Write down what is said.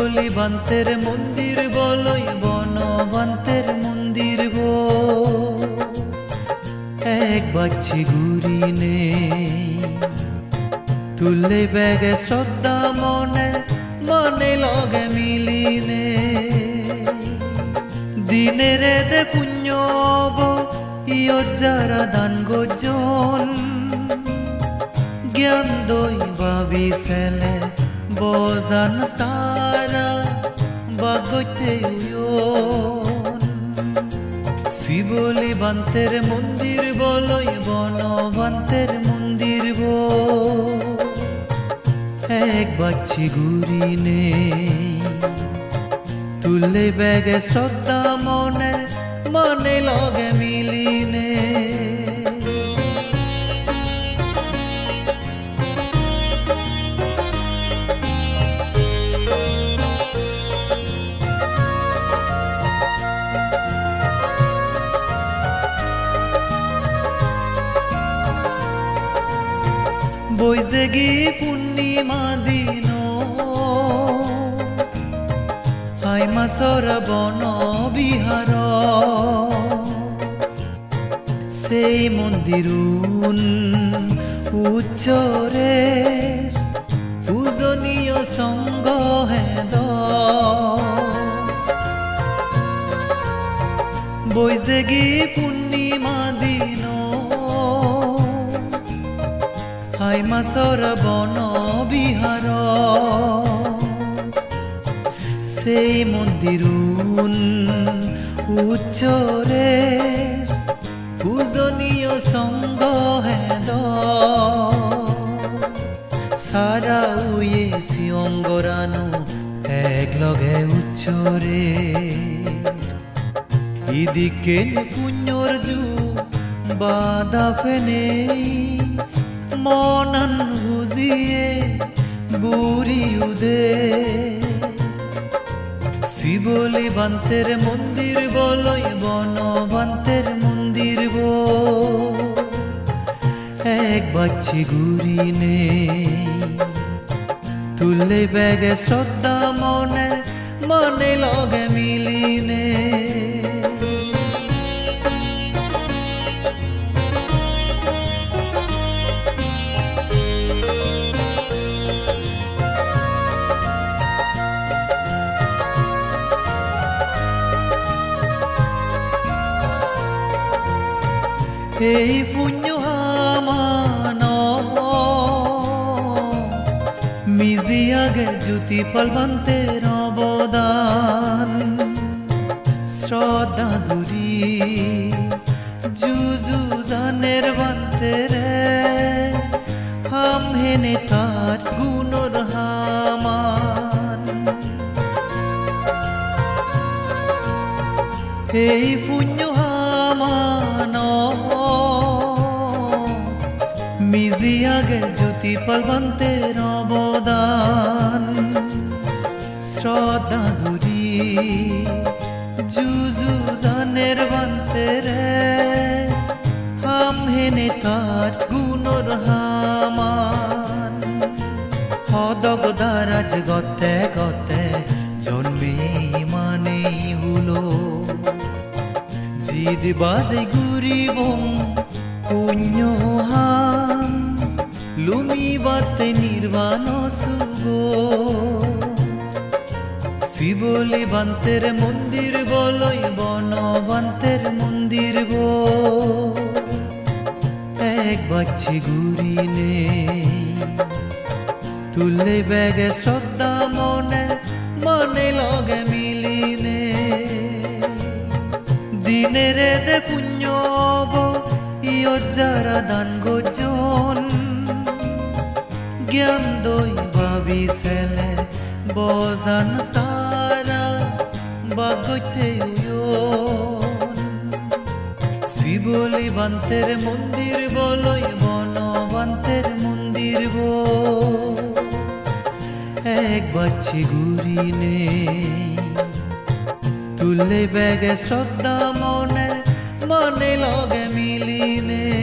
শিবলি বান্তের মন্দির বলই বনবান্তের মন্দির গো। এক বাচ্ছি ঘুরি নে তুললে ব্যাগে শ্রদ্ধা মনে মনে লগে মিলিনে। দিনের দে পুণ্য ইয় যারা দান গজন জ্ঞান দই ভাবি বজান তারা। বাগতে শিবলি বান্তের মন্দির বলই বনবান্তের মন্দির বো। এক বাচ্ছি ঘুরি নে তুলে ব্যাগে শ্রদ্ধা মনে মনে লগে মিলিনে বৈশাখী পূর্ণিমা দিন। আই মাসর বন বিহার। সেই মন্দির উচ্চরে পূজনীয় সঙ্গ হেদ। বৈশাখী পূর্ণিমা হাই মাসর বন বিহার। সেই মন্দির উচ্চরে পূজনীয় সঙ্গ হেদ সারা উয়ে সিয়ঙ্গরানু এক লগে উচ্চরে। ইদিকে পুণ্যর যু বাধা ফেনে মনন বুঝিয়ে বুড়ি উদে। শিবলি বান্তের মন্দির বলই বনবান্তের মন্দির বো। এক বাচ্ছি ঘুরি নে তুললে ব্যাগে শ্রদ্ধা মনে মনে লগে মিলিনে। এই পুণ্য মিজি আগে জ্যোতি ফলবন্তের অবদান শ্রদ্ধা গুরি জুজু জানের বান্তেরে হাম হেনে তার গুণর হামান। এই পুণ্য হামান মিজি আগে জ্যোতি ফলবন্তের অবদান। শ্রদ্ধা গুরি জুজু জানের বান্তেরে হাম হেনে তার গুণর হামান। হদগ দারাজ গতে গতে বাজে গুরিব পুণ্য হাম লুমি বাতে নির্বাণ সুগো শিবলি বান্তের মন্দির বলই বনবান্তের মন্দির গো এক বাচ্ছি ঘুরি নে তুললে ব্যাগে শ্রদ্ধা মনে মনে লগে মিলিনে দিনের দে পুণ্য অব ইয় দান গজন জ্ঞান দই ভাবি ছেলে বজান তারা বাগতে শিবলি বান্তের মন্দির বলই বনবান্তের মন্দির গো এক বাচ্ছি ঘুরি নে তুললে ব্যাগে শ্রদ্ধা মনে মনে লগে মিলিনে